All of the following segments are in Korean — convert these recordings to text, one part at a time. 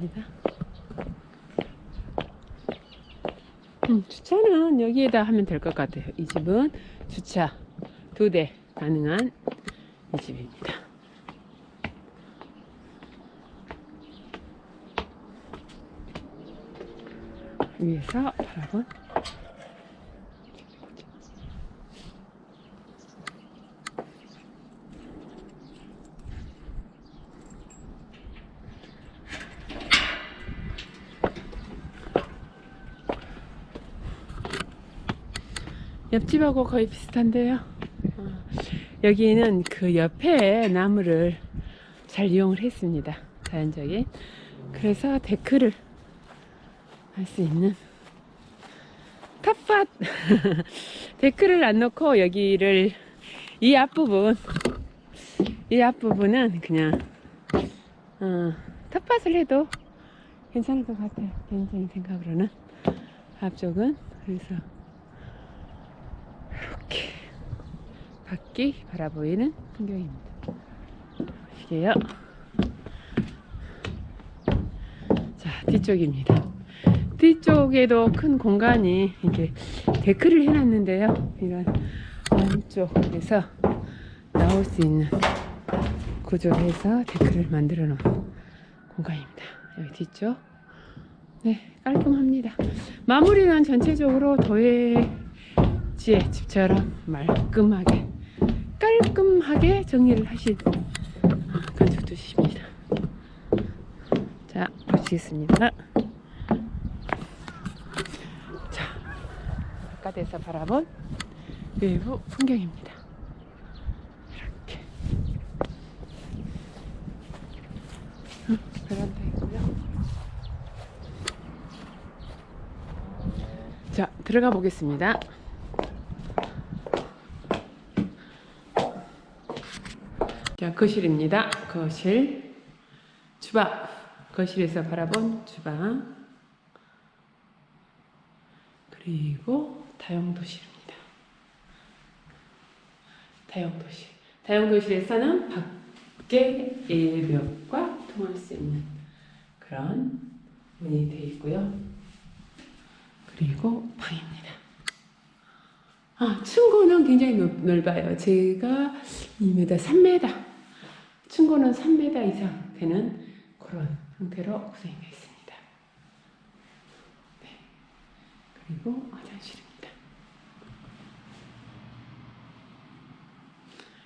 아니다. 음, 주차는 여기에다 하면 될 것 같아요. 이 집은 주차 두 대 가능한 이 집입니다. 위에서 바라본 옆집하고 거의 비슷한데요. 어, 여기는 그 옆에 나무를 잘 이용을 했습니다. 자연적인. 그래서 데크를 할 수 있는 텃밭 데크를 안 놓고 여기를 이 앞부분 이 앞부분은 그냥 어, 텃밭을 해도 괜찮을 것 같아요. 개인적인 생각으로는 앞쪽은 그래서 이렇게 밖이 바라보이는 풍경입니다. 보시게요. 자, 뒤쪽입니다. 뒤쪽에도 큰 공간이 이렇게 데크를 해놨는데요. 이런 안쪽에서 나올 수 있는 구조로 해서 데크를 만들어 놓은 공간입니다. 여기 뒤쪽. 네, 깔끔합니다. 마무리는 전체적으로 도예 지의 집처럼 말끔하게 깔끔하게 정리를 하신 건축주십니다. 자 보시겠습니다. 자 바깥에서 바라본 외부 풍경입니다. 이렇게 음, 베란다 있고요. 자 들어가 보겠습니다. 자, 거실입니다. 거실. 주방. 거실에서 바라본 주방. 그리고 다용도실입니다. 다용도실. 다용도실에서는 밖에 예벽과 통할 수 있는 그런 문이 되어 있고요. 그리고 방입니다. 아, 층고는 굉장히 넓, 넓어요. 제가 2m, 3m. 층고는 3m 이상 되는 그런 형태로 구성이 되어 있습니다. 네. 그리고 화장실입니다.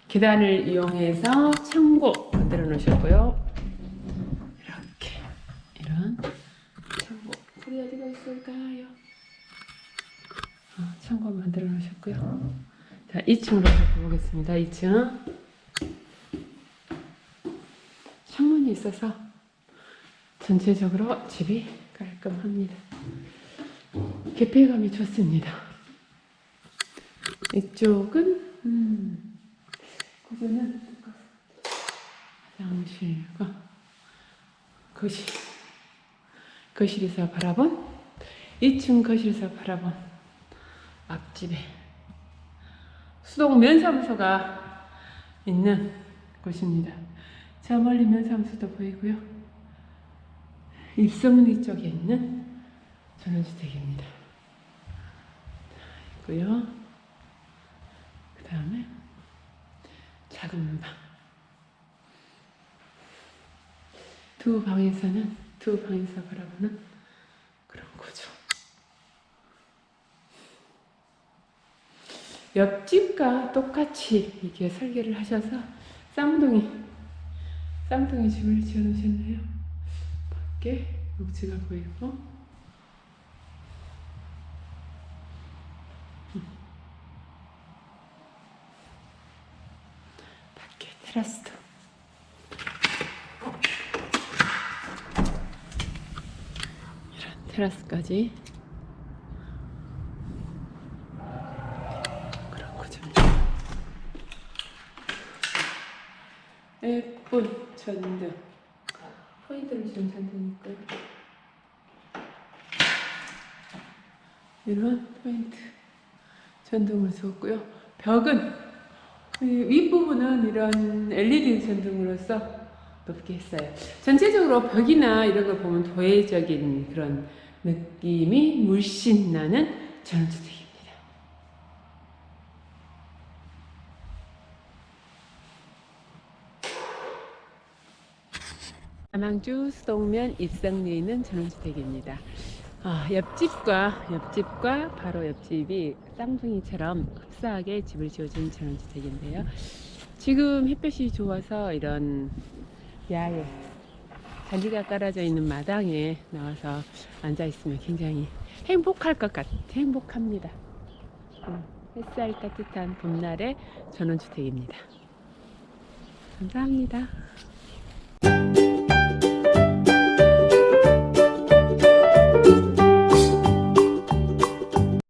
계단을 이용해서 창고 만들어 놓으셨고요. 이렇게 이런 창고. 불이 어디가 있을까요? 어, 창고 만들어 놓으셨고요. 자, 2층으로 가보겠습니다. 2층. 창문이 있어서 전체적으로 집이 깔끔합니다. 개폐감이 좋습니다. 이쪽은 음, 구조는 화장실과 거실 거실에서 바라본 2층 거실에서 바라본 앞집에 수동 면사무소가 있는 곳입니다. 저 멀리 면사무소도 보이고요. 입성리 쪽에 있는 전원주택입니다. 있고요. 그 다음에 작은 방. 두 방에서는 두 방에서 바라보는 그런 구조. 옆집과 똑같이 이렇게 설계를 하셔서 쌍둥이 쌍둥이 집을 지어 놓으셨네요. 밖에 녹지가 보이고 음. 밖에 테라스도 테라스까지 그런 구조입니다. 전등 포인트를 준 전등이 있고요. 이런 포인트 전등을 줬고요. 벽은 이 윗부분은 이런 LED 전등으로서 높게 했어요. 전체적으로 벽이나 이런 걸 보면 도예적인 그런 느낌이 물씬 나는 전원주택입니다. 남항주 수동면 입성리에 있는 전원주택입니다. 아, 옆집과 옆집과 바로 옆집이 쌍둥이처럼 흡사하게 집을 지어준 전원주택인데요. 지금 햇볕이 좋아서 이런 야외 잔디가 깔아져 있는 마당에 나와서 앉아 있으면 굉장히 행복할 것 같아 행복합니다. 음, 햇살 따뜻한 봄날의 전원주택입니다. 감사합니다.